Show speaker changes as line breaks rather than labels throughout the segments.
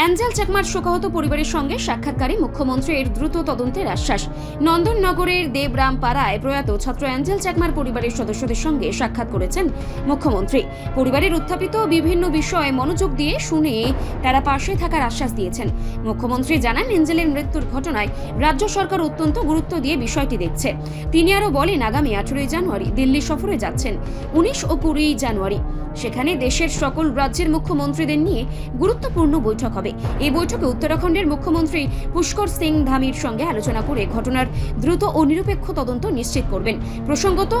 Angel চাকমার শোকাহত পরিবারের সঙ্গে সাক্ষাৎকারে মুখ্যমন্ত্রীর দ্রুত তদন্তের আশ্বাস। নন্দননগরের দেবরাম পাড়ায় প্রয়াত ছাত্র অ্যাঞ্জেল চাকমার পরিবারের সদস্যদের সঙ্গে সাক্ষাৎ করেছেন মুখ্যমন্ত্রী। পরিবারের উত্থাপিত বিভিন্ন বিষয়ে মনোযোগ দিয়ে শুনে তারা পাশে থাকার আশ্বাস দিয়েছেন। মুখ্যমন্ত্রী জানান এঞ্জেলের মৃত্যুর ঘটনায় রাজ্য সরকার অত্যন্ত গুরুত্ব দিয়ে বিষয়টি দেখছে। তিনি আরও বলেন, আগামী আঠেরোই জানুয়ারি দিল্লি সফরে যাচ্ছেন। উনিশ ও কুড়ি জানুয়ারি। সেখানে দেশের সকল রাজ্যের মুখ্যমন্ত্রীদের নিয়ে গুরুত্বপূর্ণ বৈঠক হবে। এই বৈঠকে উত্তরাখণ্ডের মুখ্যমন্ত্রী পুষ্কর সিং ধামির সঙ্গে আলোচনা করে ঘটনার দ্রুত ও নিরপেক্ষ তদন্ত নিশ্চিত করবেন। প্রসঙ্গত,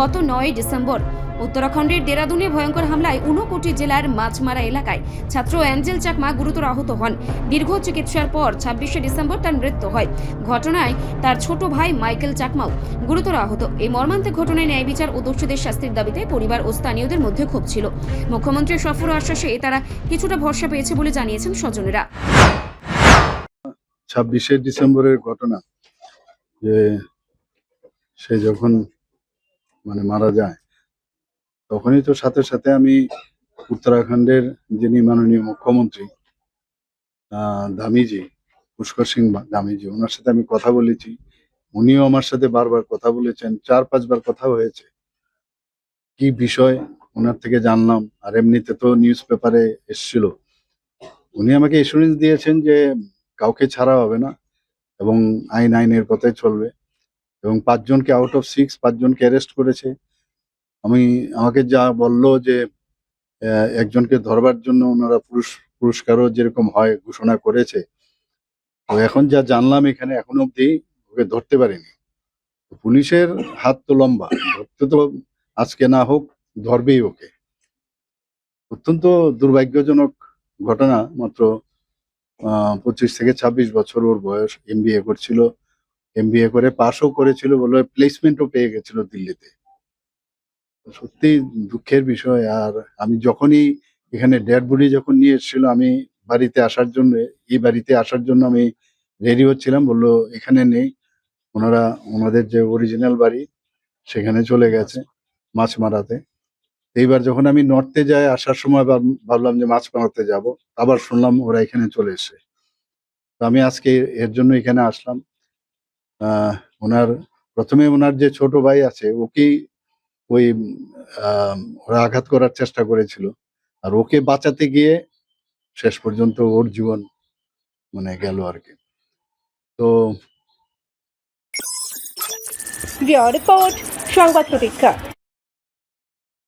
গত নয় ডিসেম্বর উত্তরাখণ্ডের দেরাদুনে ভয়ঙ্কর হামলায় ঊনকোটি জেলার মাছমারা এলাকায় ছাত্র অ্যাঞ্জেল চাকমা গুরুতর আহত হন। দীর্ঘ চিকিৎসার পর ছাব্বিশে ডিসেম্বর তার মৃত্যু হয়। ঘটনায় তার ছোট ভাই মাইকেল চাকমাও গুরুতর আহত। এই মর্মান্তিক ঘটনায় ন্যায় বিচার ও দোষীদের শাস্তির দাবিতে পরিবার ও স্থানীয়দের মধ্যে ক্ষোভ ছিল। মুখ্যমন্ত্রীর সফর আশ্বাসে তারা কিছুটা ভরসা পেয়েছে বলে জানিয়েছেন স্বজনেরা।
ছাব্বিশে ডিসেম্বরের ঘটনা, যে সে যখন মানে মারা যায় তখনই তো সাথে সাথে আমি উত্তরাখণ্ডের যিনি মাননীয় মুখ্যমন্ত্রী ধামিজি পুষ্কর সিং দামিজি, ওনার সাথে আমি কথা বলেছি। উনিও আমার সাথে বারবার কথা বলেছেন, চার পাঁচবার কথা হয়েছে। কি বিষয়, ওনার থেকে জানলাম, আর এমনিতে তো নিউজ পেপারে এসছিল। উনি আমাকে এসুরেন্স দিয়েছেন যে কাউকে ছাড়া হবে না এবং আইন আইনের কথাই চলবে। এবং পাঁচজনকে আউট অফ সিক্স পাঁচজনকে অ্যারেস্ট করেছে। আমি, আমাকে যা বলল যে একজনকে ধরবার জন্য ওনারা পুরুষ, পুরস্কারও যেরকম হয় ঘোষণা করেছে, তো এখন যা জানলাম এখানে এখন অবধি ওকে ধরতে পারিনি। পুলিশের হাত তো লম্বা, ধরতে তো আজকে না হোক ধরবেই ওকে। অত্যন্ত দুর্ভাগ্যজনক ঘটনা, মাত্র পঁচিশ থেকে ছাব্বিশ বছর ওর বয়স, এম করছিল, এম করে পাশও করেছিল বলে প্লেসমেন্টও পেয়ে গেছিল দিল্লিতে। সত্যি দুঃখের বিষয়। আর আমি যখনই এখানে ডেড বডি যখন নিয়ে এসেছিল, আমি বাড়িতে আসার জন্য, এই বাড়িতে আসার জন্য আমি রেডি হচ্ছিলাম। বলল, এখানে নেই। ওনারা, ওনাদের যে অরিজিনাল বাড়ি, সেখানে চলে গেছে মাছ মারাতে। এইবার যখন আমি নর্থে যাই, আসার সময় ভাব- ভাবলাম যে মাছ মারাতে যাব। আবার শুনলাম ওরা এখানে চলে এসে তো আমি আজকে এর জন্য এখানে আসলাম। ওনার, প্রথমে ওনার যে ছোট ভাই আছে ওকেই ওই ওরা আঘাত করার চেষ্টা করেছিল। আর ওকে বাঁচাতে গিয়ে শেষ পর্যন্ত ওর জীবন মানে গেল আর কি। তো
সংবাদ প্রতীক্ষা।